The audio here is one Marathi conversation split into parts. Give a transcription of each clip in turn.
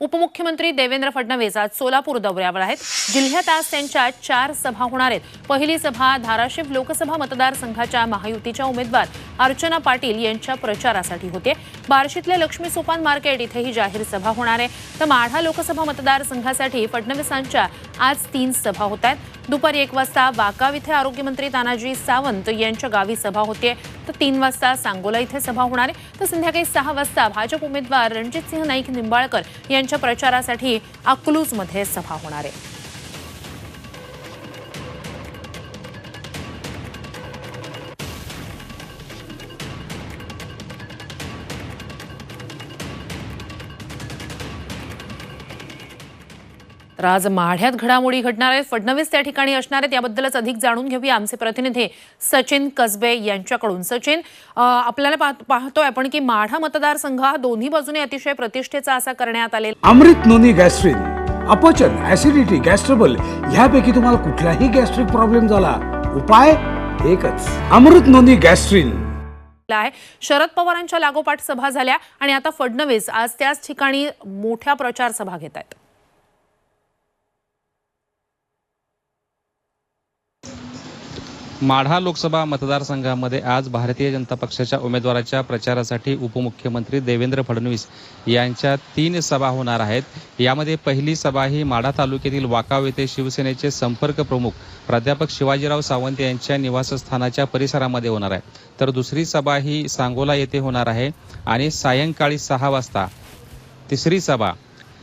उपमुख्यमंत्री देवेंद्र फडणवीस आज सोलापूर दौऱ्यावर आहेत. जिल्ह्यात आज त्यांच्या चार सभा होणार आहेत. पहिली सभा धाराशिव लोकसभा मतदारसंघाच्या महायुतीच्या उमेदवार अर्चना पाटील यांच्या प्रचारासाठी होते. बार्शीतल्या लक्ष्मी सोपान मार्केट इथे ही जाहीर सभा होणार आहे. तर माढा लोकसभा मतदारसंघासाठी फडणवीसांच्या आज तीन सभा होत आहेत. दुपारी एक वाजता वाकाव इथे आरोग्यमंत्री तानाजी सावंत यांच्या गावी सभा होते. तर तीन वाजता सांगोला इथे सभा होणार आहे. तर संध्याकाळी सहा वाजता भाजप उमेदवार रणजितसिंह नाईक निंबाळकर यांच्या प्रचारासाठी अकलूजमध्ये सभा होणार आहे. तर आज माढ्यात घडामोडी घडणार आहेत. फडणवीस त्या ठिकाणी असणार आहेत. याबद्दलच अधिक जाणून घेऊया आमचे प्रतिनिधी सचिन कसबे यांच्याकडून. सचिन आपल्याला पाह- पाहतोय आपण की माढा मतदारसंघ हा दोन्ही बाजूने अतिशय प्रतिष्ठेचा असा करण्यात आलेला अमृत नोनी गॅस्ट्रिन अपचन ऍसिडिटी गॅस्ट्रबल ह्यापैकी तुम्हाला कुठलाही गॅस्ट्रिक प्रॉब्लेम झाला उपाय एकच अमृत नोनी गॅस्ट्रिन. आहे. शरद पवारांच्या लागोपाठ सभा झाल्या आणि आता फडणवीस आज त्याच ठिकाणी मोठ्या प्रचार सभा घेत आहेत. माढा लोकसभा मतदारसंघामध्ये आज भारतीय जनता पक्षाच्या उमेदवाराच्या प्रचारासाठी उपमुख्यमंत्री देवेंद्र फडणवीस यांच्या तीन सभा होणार आहेत. यामध्ये पहिली सभा ही माढा तालुक्यातील वाकाव येथे शिवसेनेचे संपर्क प्रमुख प्राध्यापक शिवाजीराव सावंत यांच्या निवासस्थानाच्या परिसरामध्ये होणार आहे. तर दुसरी सभा ही सांगोला येथे होणार आहे आणि सायंकाळी सहा वाजता तिसरी सभा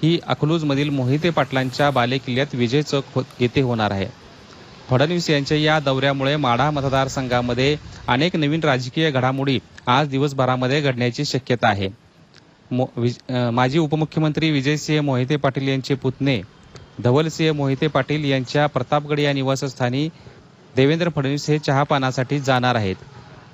ही अकलूजमधील मोहिते पाटलांच्या बालेकिल्ल्यात विजय चौक हो-, येथे होणार आहे. फडणवीस यांच्या या दौऱ्यामुळे माढा मतदारसंघामध्ये अनेक नवीन राजकीय घडामोडी आज दिवसभरामध्ये घडण्याची शक्यता आहे. मो- विज- माजी उपमुख्यमंत्री विजयसिंह मोहिते पाटील यांचे पुतणे धवलसिंह मोहिते पाटील यांच्या प्रतापगड या निवासस्थानी देवेंद्र फडणवीस हे चहापानासाठी जाणार आहेत.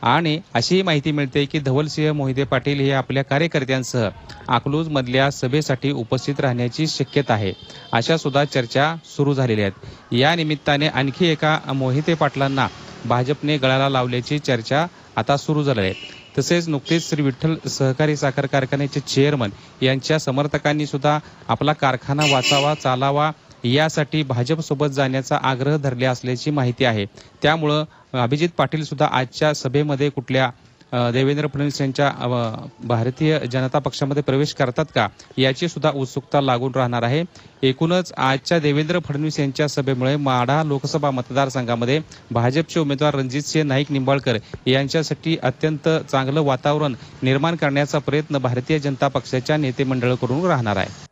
आणि अशीही माहिती मिळते की धवलसिंह मोहिते पाटील हे आपल्या कार्यकर्त्यांसह अकलूज मधल्या सभेसाठी उपस्थित राहण्याची शक्यता आहे. अशा सुद्धा चर्चा सुरू झालेल्या आहेत. या निमित्ताने आणखी एका मोहिते पाटलांना भाजपने गळाला लावल्याची चर्चा आता सुरू झाली आहे. तसेच नुकतेच श्री विठ्ठल सहकारी साखर कारखान्याचे चेअरमन यांच्या समर्थकांनी सुद्धा आपला कारखाना वाचावा चालावा यासाठी भाजपसोबत जाण्याचा आग्रह धरले असल्याची माहिती आहे. त्यामुळं अभिजित पाटील सुद्धा आजच्या सभेमध्ये कुठल्या देवेंद्र फडणवीस यांच्या भारतीय जनता पक्षामध्ये प्रवेश करतात का याची सुद्धा उत्सुकता लागून राहणार आहे. एकूणच आजच्या देवेंद्र फडणवीस यांच्या सभेमुळे माढा लोकसभा मतदारसंघामध्ये भाजपचे उमेदवार रणजितसिंह नाईक निंबाळकर यांच्यासाठी अत्यंत चांगलं वातावरण निर्माण करण्याचा प्रयत्न भारतीय जनता पक्षाच्या नेते मंडळाकडून राहणार आहे.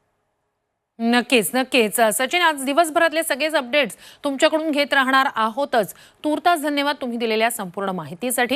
नक्कीच नक्कीच. सचिन आज दिवसभरातले सगळेच अपडेट्स तुमच्याकडून घेत राहणार आहोतच. तूर्तास धन्यवाद तुम्ही दिलेल्या संपूर्ण माहितीसाठी.